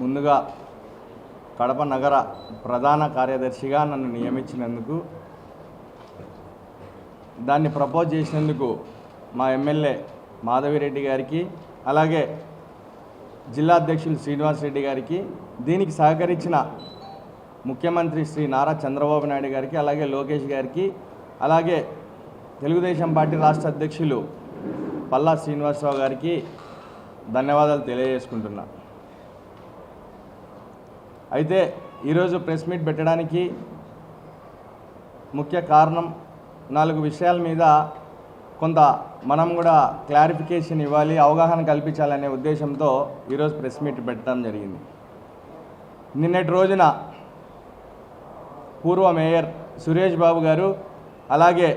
ముందుగా కడప నగర ప్రధాన కార్యదర్శిగా నన్ను నియమించినందుకు దాన్ని ప్రపోజ్ చేసినందుకు మా ఎమ్మెల్యే మాధవిరెడ్డి గారికి అలాగే జిల్లా అధ్యక్షులు శ్రీనివాస్ రెడ్డి గారికి దీనికి సహకరించిన ముఖ్యమంత్రి శ్రీ నారా చంద్రబాబు నాయుడు గారికి అలాగే లోకేష్ గారికి అలాగే తెలుగుదేశం పార్టీ రాష్ట్ర అధ్యక్షులు పల్లా శ్రీనివాసరావు గారికి ధన్యవాదాలు తెలియజేసుకుంటున్నాను అయితే ఈరోజు ప్రెస్ మీట్ పెట్టడానికి ముఖ్య కారణం నాలుగు విషయాల మీద కొంత మనం కూడా క్లారిఫికేషన్ ఇవ్వాలి అవగాహన కల్పించాలనే ఉద్దేశంతో ఈరోజు ప్రెస్ మీట్ పెట్టడం జరిగింది. నిన్నటి రోజున పూర్వ మేయర్ సురేష్ బాబు గారు అలాగే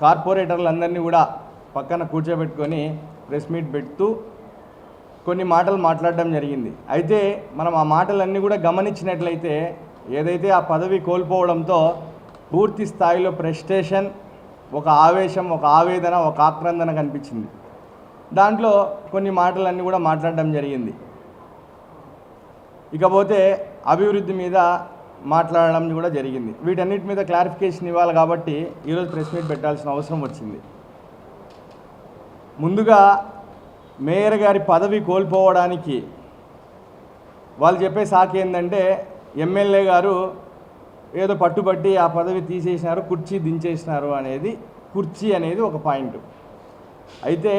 కార్పొరేటర్లందరినీ కూడా పక్కన కూర్చోబెట్టుకొని ప్రెస్ మీట్ పెడుతూ కొన్ని మాటలు మాట్లాడడం జరిగింది. అయితే మనం ఆ మాటలన్నీ కూడా గమనించినట్లయితే ఏదైతే ఆ పదవి కోల్పోవడంతో పూర్తి స్థాయిలో ప్రెస్టేషన్ ఒక ఆవేశం ఒక ఆవేదన ఒక ఆక్రందన కనిపించింది. దాంట్లో కొన్ని మాటలన్నీ కూడా మాట్లాడడం జరిగింది. ఇకపోతే అభివృద్ధి మీద మాట్లాడడం కూడా జరిగింది. వీటన్నిటి మీద క్లారిఫికేషన్ ఇవ్వాలి కాబట్టి ఈరోజు ప్రెస్ మీట్ పెట్టాల్సిన అవసరం వచ్చింది. ముందుగా మేయర్ గారి పదవి కోల్పోవడానికి వాళ్ళు చెప్పే సాకు ఏంటంటే ఎమ్మెల్యే గారు ఏదో పట్టుబట్టి ఆ పదవి తీసేసినారు కుర్చీ దించేసినారు అనేది కుర్చీ అనేది ఒక పాయింట్. అయితే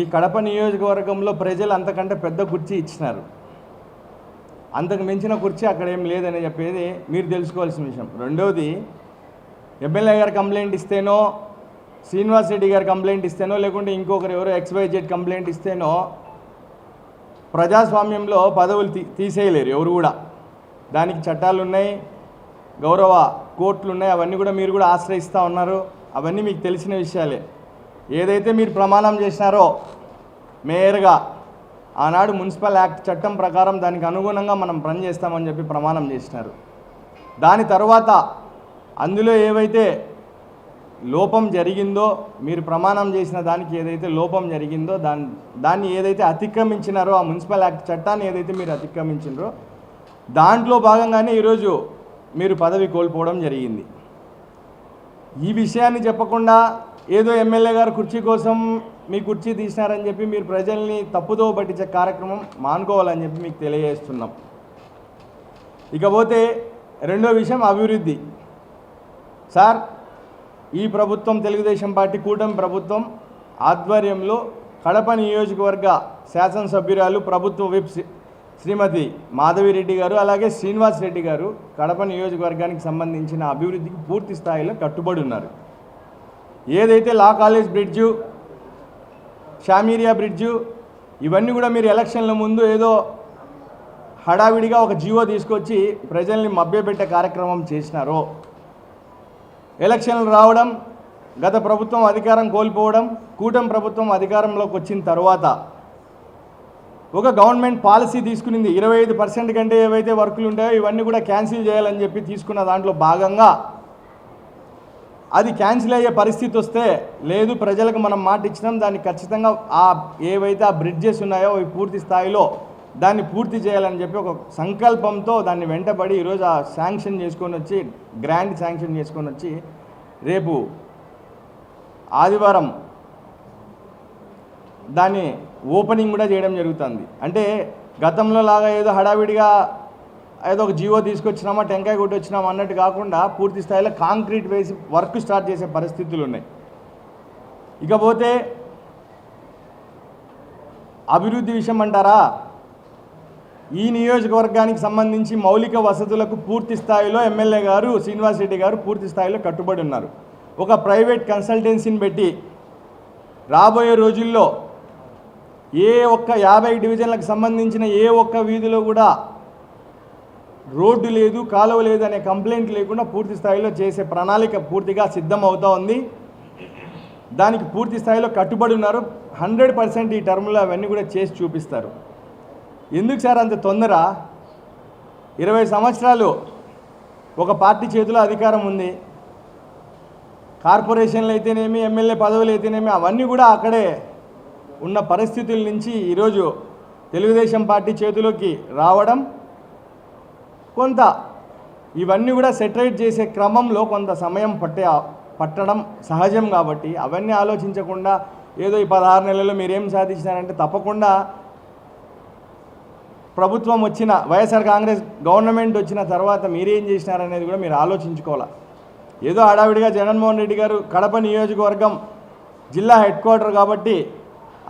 ఈ కడప నియోజకవర్గంలో ప్రజలు అంతకంటే పెద్ద కుర్చీ ఇచ్చినారు. అంతకు మించిన కుర్చీ అక్కడ ఏం లేదని చెప్పేది మీరు తెలుసుకోవాల్సిన విషయం. రెండవది ఎమ్మెల్యే గారు కంప్లైంట్ ఇస్తేనో శ్రీనివాస్ రెడ్డి గారు కంప్లైంట్ ఇస్తేనో లేకుంటే ఇంకొకరు ఎవరో ఎక్స్వైజెడ్ కంప్లైంట్ ఇస్తేనో ప్రజాస్వామ్యంలో పదవులు తీ తీసేయలేరు ఎవరు కూడా. దానికి చట్టాలు ఉన్నాయి గౌరవ కోర్టులు ఉన్నాయి అవన్నీ కూడా మీరు కూడా ఆశ్రయిస్తూ ఉన్నారు. అవన్నీ మీకు తెలిసిన విషయాలే. ఏదైతే మీరు ప్రమాణం చేసినారో మేయర్గా ఆనాడు మున్సిపల్ యాక్ట్ చట్టం ప్రకారం దానికి అనుగుణంగా మనం పని చేస్తామని చెప్పి ప్రమాణం చేసినారు. దాని తర్వాత అందులో ఏవైతే లోపం జరిగిందో మీరు ప్రమాణం చేసిన దానికి ఏదైతే లోపం జరిగిందో దాన్ని దాన్ని ఏదైతే అతిక్రమించినారో ఆ మున్సిపల్ యాక్ట్ చట్టాన్ని ఏదైతే మీరు అతిక్రమించినారో దాంట్లో భాగంగానే ఈరోజు మీరు పదవి కోల్పోవడం జరిగింది. ఈ విషయాన్ని చెప్పకుండా ఏదో ఎమ్మెల్యే గారు కుర్చీ కోసం మీ కుర్చీ తీసినారని చెప్పి మీరు ప్రజల్ని తప్పుదో పట్టించే కార్యక్రమం మానుకోవాలని చెప్పి మీకు తెలియజేస్తున్నాం. ఇకపోతే రెండో విషయం అభివృద్ధి. సార్ ఈ ప్రభుత్వం తెలుగుదేశం పార్టీ కూటమి ప్రభుత్వం ఆధ్వర్యంలో కడప నియోజకవర్గ శాసనసభ్యురాలు ప్రభుత్వ విప్ శ్రీమతి మాధవిరెడ్డి గారు అలాగే శ్రీనివాస్ రెడ్డి గారు కడప నియోజకవర్గానికి సంబంధించిన అభివృద్ధికి పూర్తి స్థాయిలో కట్టుబడి ఉన్నారు. ఏదైతే లా కాలేజ్ బ్రిడ్జు షామీరియా బ్రిడ్జు ఇవన్నీ కూడా మీరు ఎలక్షన్ల ముందు ఏదో హడావిడిగా ఒక జీవో తీసుకొచ్చి ప్రజల్ని మభ్యపెట్టే కార్యక్రమం చేసినారో ఎలక్షన్లు రావడం గత ప్రభుత్వం అధికారం కోల్పోవడం కూటమి ప్రభుత్వం అధికారంలోకి వచ్చిన తర్వాత ఒక గవర్నమెంట్ పాలసీ తీసుకునింది. ఇరవై ఐదు పర్సెంట్ కంటే ఏవైతే వర్కులు ఉంటాయో ఇవన్నీ కూడా క్యాన్సిల్ చేయాలని చెప్పి తీసుకున్న దాంట్లో భాగంగా అది క్యాన్సిల్ అయ్యే పరిస్థితి వస్తే లేదు ప్రజలకు మనం మాట ఇచ్చినాం దాన్ని ఖచ్చితంగా ఆ ఏవైతే ఆ బ్రిడ్జెస్ ఉన్నాయో అవి పూర్తి స్థాయిలో దాన్ని పూర్తి చేయాలని చెప్పి ఒక సంకల్పంతో దాన్ని వెంటబడి ఈరోజు ఆ శాంక్షన్ చేసుకొని వచ్చి గ్రాండ్ శాంక్షన్ చేసుకొని వచ్చి రేపు ఆదివారం దాన్ని ఓపెనింగ్ కూడా చేయడం జరుగుతుంది. అంటే గతంలో లాగా ఏదో హడావిడిగా ఏదో ఒక జీవో తీసుకొచ్చినామా టెంకాయ కొట్టి వచ్చినామా అన్నట్టు కాకుండా పూర్తి స్థాయిలో కాంక్రీట్ వేసి వర్క్ స్టార్ట్ చేసే పరిస్థితులు ఉన్నాయి. ఇకపోతే అభివృద్ధి విషయం అంటారా? ఈ నియోజకవర్గానికి సంబంధించి మౌలిక వసతులకు పూర్తి స్థాయిలో ఎమ్మెల్యే గారు శ్రీనివాస్ రెడ్డి గారు పూర్తి స్థాయిలో కట్టుబడి ఉన్నారు. ఒక ప్రైవేట్ కన్సల్టెన్సీని పెట్టి రాబోయే రోజుల్లో ఏ ఒక్క యాభై డివిజన్లకు సంబంధించిన ఏ ఒక్క వీధిలో కూడా రోడ్డు లేదు కాలువ లేదు అనే కంప్లైంట్ లేకుండా పూర్తి స్థాయిలో చేసే ప్రణాళిక పూర్తిగా సిద్ధం అవుతూ ఉంది. దానికి పూర్తి స్థాయిలో కట్టుబడి ఉన్నారు. హండ్రెడ్ పర్సెంట్ ఈ టర్మ్లో అవన్నీ కూడా చేసి చూపిస్తారు. ఎందుకు సార్ అంత తొందర? ఇరవై సంవత్సరాలు ఒక పార్టీ చేతిలో అధికారం ఉంది. కార్పొరేషన్లు అయితేనేమి ఎమ్మెల్యే పదవులు అయితేనేమి అవన్నీ కూడా అక్కడే ఉన్న పరిస్థితుల నుంచి ఈరోజు తెలుగుదేశం పార్టీ చేతిలోకి రావడం కొంత ఇవన్నీ కూడా సెటరేట్ చేసే క్రమంలో కొంత సమయం పట్టే పట్టడం సహజం కాబట్టి అవన్నీ ఆలోచించకుండా ఏదో ఈ పదహారు నెలల్లో మీరేం సాధించినారంటే తప్పకుండా ప్రభుత్వం వచ్చిన వైఎస్ఆర్ కాంగ్రెస్ గవర్నమెంట్ వచ్చిన తర్వాత మీరేం చేసినారనేది కూడా మీరు ఆలోచించుకోవాలి? ఏదో హడావిడిగా జగన్మోహన్ రెడ్డి గారు కడప నియోజకవర్గం జిల్లా హెడ్ క్వార్టర్ కాబట్టి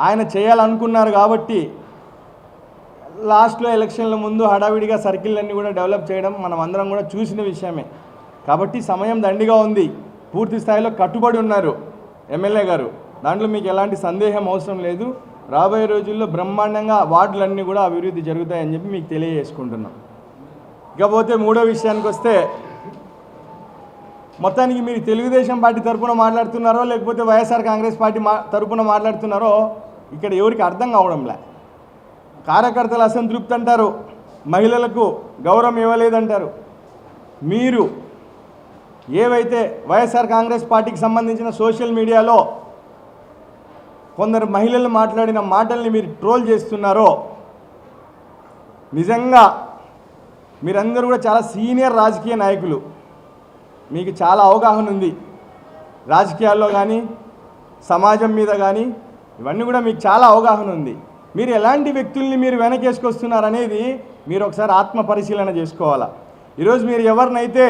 ఆయన చేయాలనుకున్నారు కాబట్టి లాస్ట్లో ఎలక్షన్ల ముందు హడావిడిగా సర్కిల్ అన్నీ కూడా డెవలప్ చేయడం మనం అందరం కూడా చూసిన విషయమే. కాబట్టి సమయం దండిగా ఉంది. పూర్తి స్థాయిలో కట్టుబడి ఉన్నారు ఎమ్మెల్యే గారు. దాంట్లో మీకు ఎలాంటి సందేహం అవసరం లేదు. రాబోయే రోజుల్లో బ్రహ్మాండంగా వార్డులన్నీ కూడా అభివృద్ధి జరుగుతాయని చెప్పి మీకు తెలియజేసుకుంటున్నాం. ఇకపోతే మూడో విషయానికి వస్తే మొత్తానికి మీరు తెలుగుదేశం పార్టీ తరపున మాట్లాడుతున్నారో లేకపోతే వైఎస్ఆర్ కాంగ్రెస్ పార్టీ మా తరపున మాట్లాడుతున్నారో ఇక్కడ ఎవరికి అర్థం కావడంలే. కార్యకర్తలు అసంతృప్తి అంటారు మహిళలకు గౌరవం ఇవ్వలేదంటారు. మీరు ఏవైతే వైఎస్ఆర్ కాంగ్రెస్ పార్టీకి సంబంధించిన సోషల్ మీడియాలో కొందరు మహిళలు మాట్లాడిన మాటల్ని మీరు ట్రోల్ చేస్తున్నారో నిజంగా మీరందరూ కూడా చాలా సీనియర్ రాజకీయ నాయకులు. మీకు చాలా అవగాహన ఉంది. రాజకీయాల్లో కానీ సమాజం మీద కానీ ఇవన్నీ కూడా మీకు చాలా అవగాహన ఉంది. మీరు ఎలాంటి వ్యక్తుల్ని మీరు వెనకేసుకొస్తున్నారనేది మీరు ఒకసారి ఆత్మ పరిశీలన చేసుకోవాలా? ఈరోజు మీరు ఎవరినైతే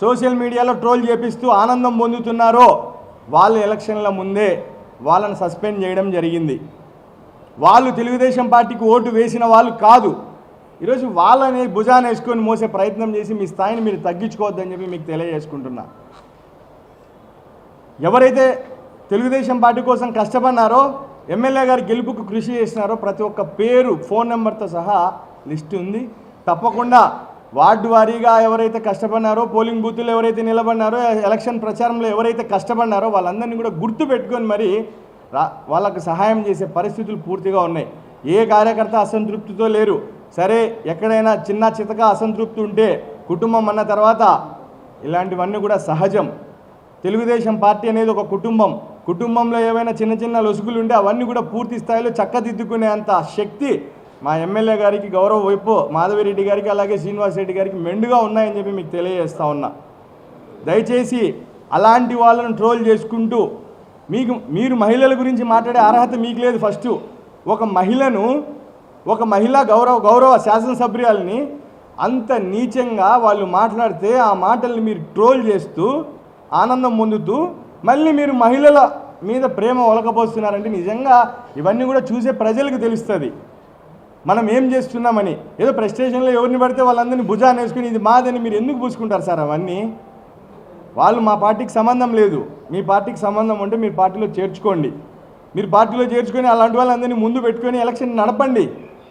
సోషల్ మీడియాలో ట్రోల్ చేపిస్తూ ఆనందం పొందుతున్నారో వాళ్ళు ఎలక్షన్ల ముందే వాళ్ళని సస్పెండ్ చేయడం జరిగింది. వాళ్ళు తెలుగుదేశం పార్టీకి ఓటు వేసిన వాళ్ళు కాదు. ఈరోజు వాళ్ళని భుజాన్ని వేసుకొని మోసే ప్రయత్నం చేసి మీ స్థాయిని మీరు తగ్గించుకోవద్దని చెప్పి మీకు తెలియజేసుకుంటున్నా. ఎవరైతే తెలుగుదేశం పార్టీ కోసం కష్టపడినారో ఎమ్మెల్యే గారు గెలుపుకు కృషి చేసినారో ప్రతి ఒక్క పేరు ఫోన్ నెంబర్తో సహా లిస్ట్ ఉంది. తప్పకుండా వార్డు వారీగా ఎవరైతే కష్టపడినారో పోలింగ్ బూత్లో ఎవరైతే నిలబడినారో ఎలక్షన్ ప్రచారంలో ఎవరైతే కష్టపడినారో వాళ్ళందరినీ కూడా గుర్తు పెట్టుకొని మరి వాళ్ళకు సహాయం చేసే పరిస్థితులు పూర్తిగా ఉన్నాయి. ఏ కార్యకర్త అసంతృప్తితో లేరు. సరే ఎక్కడైనా చిన్న చితక అసంతృప్తి ఉంటే కుటుంబం అన్న తర్వాత ఇలాంటివన్నీ కూడా సహజం. తెలుగుదేశం పార్టీ అనేది ఒక కుటుంబం. కుటుంబంలో ఏవైనా చిన్న చిన్న లొసుగులు ఉంటే అవన్నీ కూడా పూర్తి స్థాయిలో చక్కదిద్దుకునే అంత శక్తి మా ఎమ్మెల్యే గారికి గౌరవ వైపు మాధవిరెడ్డి గారికి అలాగే శ్రీనివాస్ రెడ్డి గారికి మెండుగా ఉన్నాయని చెప్పి మీకు తెలియజేస్తా ఉన్నా. దయచేసి అలాంటి వాళ్ళను ట్రోల్ చేసుకుంటూ మీకు మీరు మహిళల గురించి మాట్లాడే అర్హత మీకు లేదు ఫస్ట్. ఒక మహిళను ఒక మహిళా గౌరవ గౌరవ శాసనసభ్యురాలని అంత నీచంగా వాళ్ళు మాట్లాడితే ఆ మాటల్ని మీరు ట్రోల్ చేస్తూ ఆనందం పొందుతూ మళ్ళీ మీరు మహిళల మీద ప్రేమ ఒలకపోస్తున్నారంటే నిజంగా ఇవన్నీ కూడా చూసే ప్రజలకు తెలుస్తుంది. మనం ఏం చేస్తున్నామని? ఏదో ప్రెస్టేషన్లో ఎవరిని పడితే వాళ్ళందరినీ భుజాన్ని వేసుకుని ఇది మాదని మీరు ఎందుకు పూసుకుంటారు సార్ అవన్నీ? వాళ్ళు మా పార్టీకి సంబంధం లేదు. మీ పార్టీకి సంబంధం ఉంటే మీరు పార్టీలో చేర్చుకోండి. మీరు పార్టీలో చేర్చుకొని అలాంటి వాళ్ళందరినీ ముందు పెట్టుకొని ఎలక్షన్ నడపండి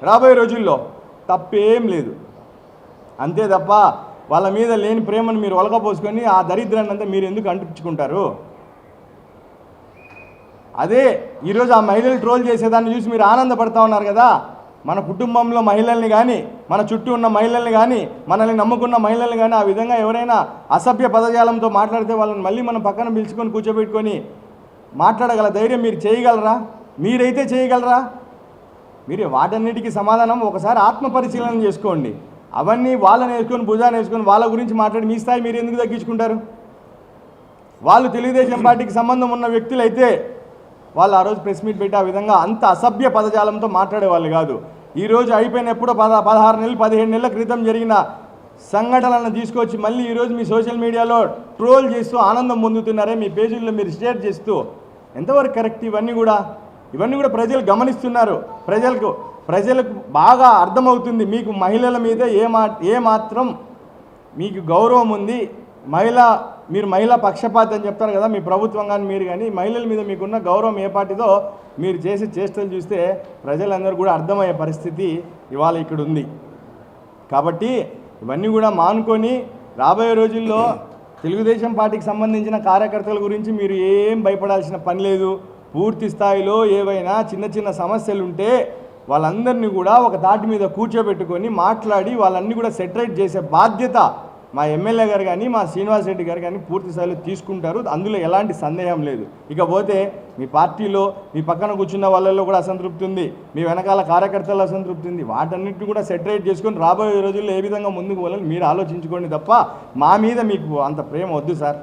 రాబోయే రోజుల్లో. తప్పేం లేదు. అంతే తప్ప వాళ్ళ మీద లేని ప్రేమను మీరు ఒలకపోసుకొని ఆ దరిద్రాన్ని అంతా మీరు ఎందుకు అంటించుకుంటారు అదే ఈరోజు ఆ మహిళలు ట్రోల్ చేసేదాన్ని చూసి మీరు ఆనందపడతా ఉన్నారు కదా? మన కుటుంబంలో మహిళల్ని కానీ మన చుట్టూ ఉన్న మహిళల్ని కానీ మనల్ని నమ్ముకున్న మహిళల్ని కానీ ఆ విధంగా ఎవరైనా అసభ్య పదజాలంతో మాట్లాడితే వాళ్ళని మళ్ళీ మనం పక్కన పిలుచుకొని కూర్చోబెట్టుకొని మాట్లాడగల ధైర్యం మీరు చేయగలరా? మీరైతే చేయగలరా? మీరు వాటన్నిటికీ సమాధానం ఒకసారి ఆత్మ పరిశీలన చేసుకోండి. అవన్నీ వాళ్ళని వేసుకొని భుజాన్ని వేసుకొని వాళ్ళ గురించి మాట్లాడి మీ స్థాయి మీరు ఎందుకు తగ్గించుకుంటారు? వాళ్ళు తెలుగుదేశం పార్టీకి సంబంధం ఉన్న వ్యక్తులైతే వాళ్ళు ఆ రోజు ప్రెస్ మీట్ పెట్టి ఆ విధంగా అంత అసభ్య పదజాలంతో మాట్లాడేవాళ్ళు కాదు. ఈ రోజు పద పదహారు నెలలు పదిహేడు నెలల క్రితం జరిగిన సంఘటనలను తీసుకొచ్చి మళ్ళీ ఈరోజు మీ సోషల్ మీడియాలో ట్రోల్ చేస్తూ ఆనందం పొందుతున్నారే మీ పేజీల్లో మీరు షేర్ చేస్తూ. ఎంతవరకు కరెక్ట్ ఇవన్నీ కూడా? ఇవన్నీ కూడా ప్రజలు గమనిస్తున్నారు. ప్రజలకు ప్రజలకు బాగా అర్థమవుతుంది మీకు మహిళల మీద ఏ మా ఏ మాత్రం మీకు గౌరవం ఉంది. మహిళ మీరు మహిళా పక్షపాతి అని చెప్తారు కదా మీ ప్రభుత్వం కానీ మీరు కానీ మహిళల మీద మీకున్న గౌరవం ఏ పార్టీదో మీరు చేసే చేష్టలు చూస్తే ప్రజలందరూ కూడా అర్థమయ్యే పరిస్థితి ఇవాళ ఇక్కడ ఉంది కాబట్టి ఇవన్నీ కూడా మానుకొని రాబోయే రోజుల్లో తెలుగుదేశం పార్టీకి సంబంధించిన కార్యకర్తల గురించి మీరు ఏం భయపడాల్సిన పని లేదు. పూర్తి స్థాయిలో ఏవైనా చిన్న చిన్న సమస్యలు ఉంటే వాళ్ళందరినీ కూడా ఒక తాటి మీద కూర్చోబెట్టుకొని మాట్లాడి వాళ్ళన్నీ కూడా సెటరేట్ చేసే బాధ్యత మా ఎమ్మెల్యే గారు కానీ మా శ్రీనివాస్ రెడ్డి గారు కానీ పూర్తి స్థాయిలో తీసుకుంటారు. అందులో ఎలాంటి సందేహం లేదు. ఇకపోతే మీ పార్టీలో మీ పక్కన కూర్చున్న వాళ్ళల్లో కూడా అసంతృప్తి ఉంది. మీ వెనకాల కార్యకర్తల అసంతృప్తి ఉంది. వాటన్నిటిని కూడా సెటరేట్ చేసుకొని రాబోయే రోజుల్లో ఏ విధంగా ముందుకు వెళ్ళాలి మీరు ఆలోచించుకోండి తప్ప మా మీద మీకు అంత ప్రేమ వద్దు సార్.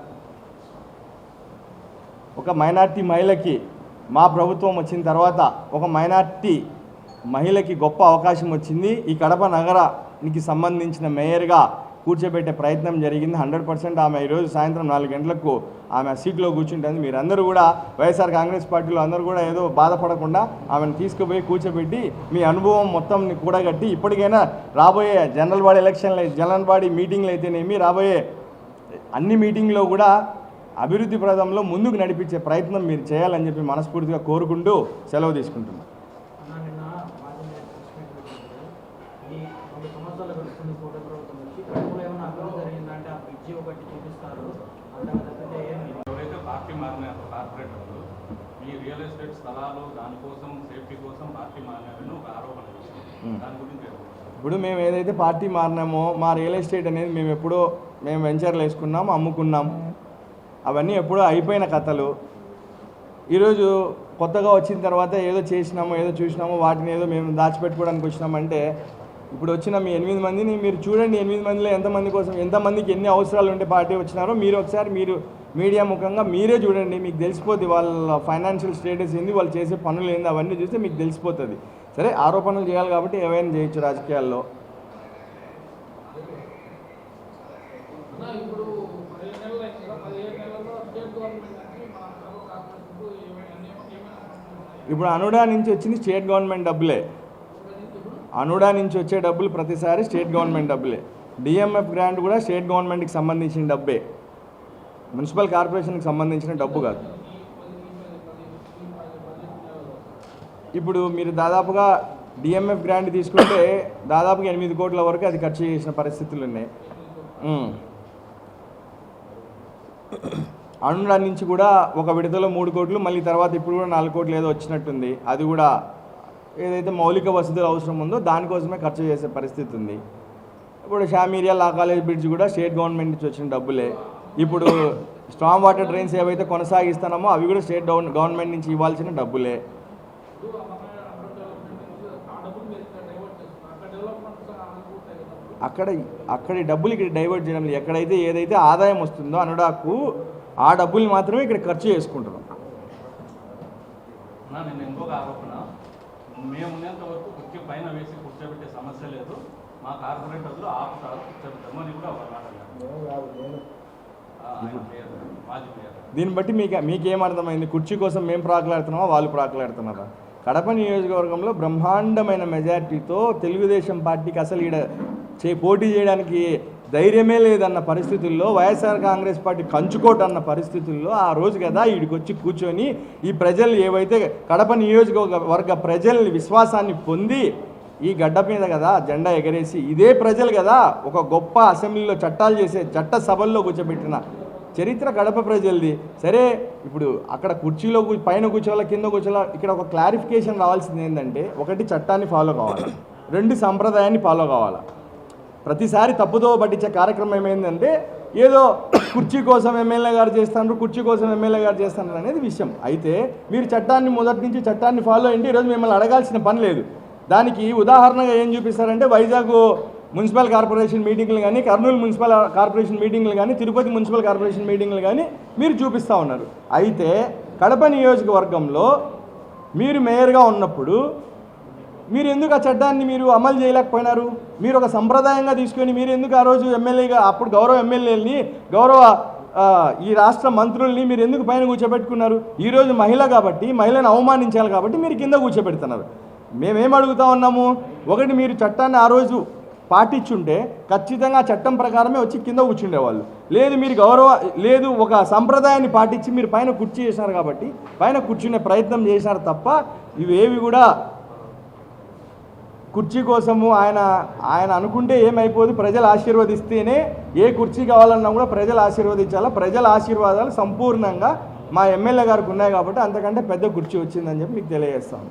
ఒక మైనార్టీ మహిళకి మా ప్రభుత్వం వచ్చిన తర్వాత ఒక మైనార్టీ మహిళకి గొప్ప అవకాశం వచ్చింది. ఈ కడప నగరానికి సంబంధించిన మేయర్గా కూర్చోబెట్టే ప్రయత్నం జరిగింది. హండ్రెడ్ పర్సెంట్ ఆమె ఈరోజు సాయంత్రం నాలుగు గంటలకు ఆమె సీట్లో కూర్చుంటుంది. మీరందరూ కూడా వైఎస్ఆర్ కాంగ్రెస్ పార్టీలో అందరూ కూడా ఏదో బాధపడకుండా ఆమెను తీసుకుపోయి కూర్చోబెట్టి మీ అనుభవం మొత్తం కూడగట్టి ఇప్పటికైనా రాబోయే జనరల్ బాడీ ఎలక్షన్లు జనరల్ బాడీ మీటింగ్లు అయితేనేమి రాబోయే అన్ని మీటింగ్లో కూడా అభివృద్ధి ప్రదంలో ముందుకు నడిపించే ప్రయత్నం మీరు చేయాలని చెప్పి మనస్ఫూర్తిగా కోరుకుంటూ సెలవు తీసుకుంటున్నాను అన్న నిన్న మాజీ మేయర్ ప్రెస్ మీట్ పెట్టినప్పుడు ఈ రెండు సంవత్సరాలు గడుస్తుంది కూటమి ప్రభుత్వం వచ్చి కడుపులో ఏమైనా అభివృద్ధి జరిగిందంటే ఆ బ్రిడ్జి ఒకటి చూపిస్తారు అంతగా తప్పితే ఏమి లేదు. ఎవరైతే పార్టీ మారినారో కార్పొరేటర్లు ఈ రియల్ ఎస్టేట్ స్థలాలు దానికోసం సేఫ్టీ కోసం పార్టీ మారినారని ఒక ఆరోపణ వచ్చింది దాని గురించి ఏమంటారు? ఇప్పుడు మేము ఏదైతే పార్టీ మారినామో మా రియల్ ఎస్టేట్ అనేది మేము ఎప్పుడో మేము వెంచర్లు వేసుకున్నాం అమ్ముకున్నాం. అవన్నీ ఎప్పుడో అయిపోయిన కథలు. ఈరోజు కొత్తగా వచ్చిన తర్వాత ఏదో చేసినామో ఏదో చూసినామో వాటిని ఏదో మేము దాచిపెట్టుకోవడానికి వచ్చినామంటే ఇప్పుడు వచ్చిన మీ ఎనిమిది మందిని మీరు చూడండి ఎనిమిది మందిలో ఎంతమంది కోసం ఎంతమందికి ఎన్ని అవసరాలు ఉంటే పార్టీ వచ్చినారో మీరు ఒకసారి మీరు మీడియా ముఖంగా మీరే చూడండి. మీకు తెలిసిపోద్ది వాళ్ళ ఫైనాన్షియల్ స్టేటస్ ఏంది వాళ్ళు చేసే పనులు ఏంది అవన్నీ చూస్తే మీకు తెలిసిపోతుంది. సరే ఆరోపణలు చేయాలి కాబట్టి ఏమైనా చేయొచ్చు రాజకీయాల్లో. ఇప్పుడు అనుడా నుంచి వచ్చింది స్టేట్ గవర్నమెంట్ డబ్బులే. అనుడా నుంచి వచ్చే డబ్బులు ప్రతిసారి స్టేట్ గవర్నమెంట్ డబ్బులే. డిఎంఎఫ్ గ్రాంట్ కూడా స్టేట్ గవర్నమెంట్కి సంబంధించిన డబ్బే. మున్సిపల్ కార్పొరేషన్కి సంబంధించిన డబ్బు కాదు. ఇప్పుడు మీరు దాదాపుగా డిఎంఎఫ్ గ్రాంట్ తీసుకుంటే దాదాపుగా ఎనిమిది కోట్ల వరకు అది ఖర్చు చేసిన పరిస్థితులు ఉన్నాయి. అనుడా నుంచి కూడా ఒక విడతలో మూడు కోట్లు మళ్ళీ తర్వాత ఇప్పుడు కూడా నాలుగు కోట్లు ఏదో వచ్చినట్టుంది. అది కూడా ఏదైతే మౌలిక వసతులు అవసరం ఉందో దానికోసమే ఖర్చు చేసే పరిస్థితి ఉంది. ఇప్పుడు షామీరియా లా కాలేజ్ బ్రిడ్జ్ కూడా స్టేట్ గవర్నమెంట్ నుంచి వచ్చిన డబ్బులే. ఇప్పుడు స్ట్రాంగ్ వాటర్ డ్రైన్స్ ఏవైతే కొనసాగిస్తున్నామో అవి కూడా స్టేట్ గవర్నమెంట్ నుంచి ఇవ్వాల్సిన డబ్బులే. అక్కడ అక్కడి డబ్బులు ఇక్కడ డైవర్ట్ చేయడం లేదు. ఎక్కడైతే ఏదైతే ఆదాయం వస్తుందో అనుడాకు ఆ డబ్బులు మాత్రమే ఇక్కడ ఖర్చు చేసుకుంటున్నాం. నేను ఇంకొక ఆరోపణ. మేము ఉన్నంత వరకు కుర్చీ పైన వేసి కూర్చోబెట్టే సమస్య లేదు. మా ఆపుతారు కూర్చోబెట్టామని కూడా దీన్ని బట్టి మీకు మీకేం అర్థమైంది? కుర్చీ కోసం మేము ప్రాకులాడుతున్నామా? వాళ్ళు ప్రాకులాడుతున్నారా? కడప నియోజకవర్గంలో బ్రహ్మాండమైన మెజార్టీతో తెలుగుదేశం పార్టీకి అసలు ఈడ చే పోటీ చేయడానికి ధైర్యమే లేదన్న పరిస్థితుల్లో వైఎస్ఆర్ కాంగ్రెస్ పార్టీ కంచుకోట అన్న పరిస్థితుల్లో ఆ రోజు కదా వీడికొచ్చి వచ్చి కూర్చొని ఈ ప్రజలు ఏవైతే కడప నియోజకవర్గ ప్రజల్ని విశ్వాసాన్ని పొంది ఈ గడ్డ మీద కదా జెండా ఎగరేసి ఇదే ప్రజలు కదా ఒక గొప్ప అసెంబ్లీలో చట్టాలు చేసే చట్ట సభల్లో కూర్చోబెట్టిన చరిత్ర గడప ప్రజలది. సరే ఇప్పుడు అక్కడ కుర్చీలో పైన కూర్చోవాలా కింద కూర్చోవాలా ఇక్కడ ఒక క్లారిఫికేషన్ రావాల్సింది ఏంటంటే ఒకటి చట్టాన్ని ఫాలో కావాలి. రెండు సంప్రదాయాన్ని ఫాలో కావాలి. ప్రతిసారి తప్పుదో పట్టించే కార్యక్రమం ఏమైందంటే ఏదో కుర్చీ కోసం ఎమ్మెల్యే గారు చేస్తున్నారు కుర్చీ కోసం ఎమ్మెల్యే గారు చేస్తున్నారు అనేది విషయం. అయితే మీరు చట్టాన్ని మొదటి నుంచి చట్టాన్ని ఫాలో అయ్యింది ఈరోజు మిమ్మల్ని అడగాల్సిన పని లేదు. దానికి ఉదాహరణగా ఏం చూపిస్తారంటే వైజాగ్ మున్సిపల్ కార్పొరేషన్ మీటింగ్లు కానీ కర్నూలు మున్సిపల్ కార్పొరేషన్ మీటింగ్లు కానీ తిరుపతి మున్సిపల్ కార్పొరేషన్ మీటింగ్లు కానీ మీరు చూపిస్తూ ఉన్నారు. అయితే కడప నియోజకవర్గంలో మీరు మేయర్గా ఉన్నప్పుడు మీరు ఎందుకు ఆ చట్టాన్ని మీరు అమలు చేయలేకపోయినారు? మీరు ఒక సంప్రదాయంగా తీసుకొని మీరు ఎందుకు ఆ రోజు ఎమ్మెల్యేగా అప్పుడు గౌరవ ఎమ్మెల్యేలని గౌరవ ఈ రాష్ట్ర మంత్రుల్ని మీరు ఎందుకు పైన కూర్చోబెట్టుకున్నారు? ఈరోజు మహిళ కాబట్టి మహిళను అవమానించాలి కాబట్టి మీరు కింద కూర్చోబెడుతున్నారు. మేమేం అడుగుతా ఉన్నాము? ఒకటి మీరు చట్టాన్ని ఆ రోజు పాటించుంటే ఖచ్చితంగా చట్టం ప్రకారమే వచ్చి కింద కూర్చుండేవాళ్ళు లేదు మీరు గౌరవ లేదు ఒక సంప్రదాయాన్ని పాటించి మీరు పైన కుర్చీ చేశారు కాబట్టి పైన కూర్చునే ప్రయత్నం చేశారు తప్ప ఇవేవి కూడా కుర్చీ కోసము ఆయన ఆయన అనుకుంటే ఏమైపోదు. ప్రజలు ఆశీర్వదిస్తేనే ఏ కుర్చీ కావాలన్నా కూడా ప్రజలు ఆశీర్వదించాలా. ప్రజల ఆశీర్వాదాలు సంపూర్ణంగా మా ఎమ్మెల్యే గారికి ఉన్నాయి కాబట్టి అంతకంటే పెద్ద కుర్చీ వచ్చిందని చెప్పి మీకు తెలియజేస్తాను.